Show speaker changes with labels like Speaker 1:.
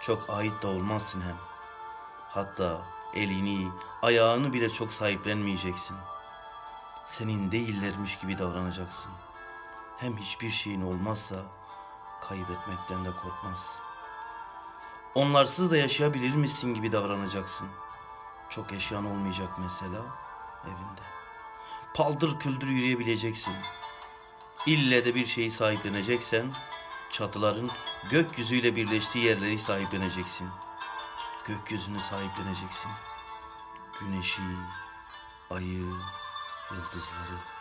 Speaker 1: çok ait da olmazsın hem. Hatta elini, ayağını bile çok sahiplenmeyeceksin. Senin değillermiş gibi davranacaksın. Hem hiçbir şeyin olmazsa kaybetmekten de korkmazsın. Onlarsız da yaşayabilir misin gibi davranacaksın. Çok yaşayan olmayacak mesela evinde. Paldır küldür yürüyebileceksin. İlle de bir şeyi sahipleneceksen çatıların gökyüzüyle birleştiği yerleri sahipleneceksin. Gökyüzünü sahipleneceksin. Güneşi, ayı, yıldızları.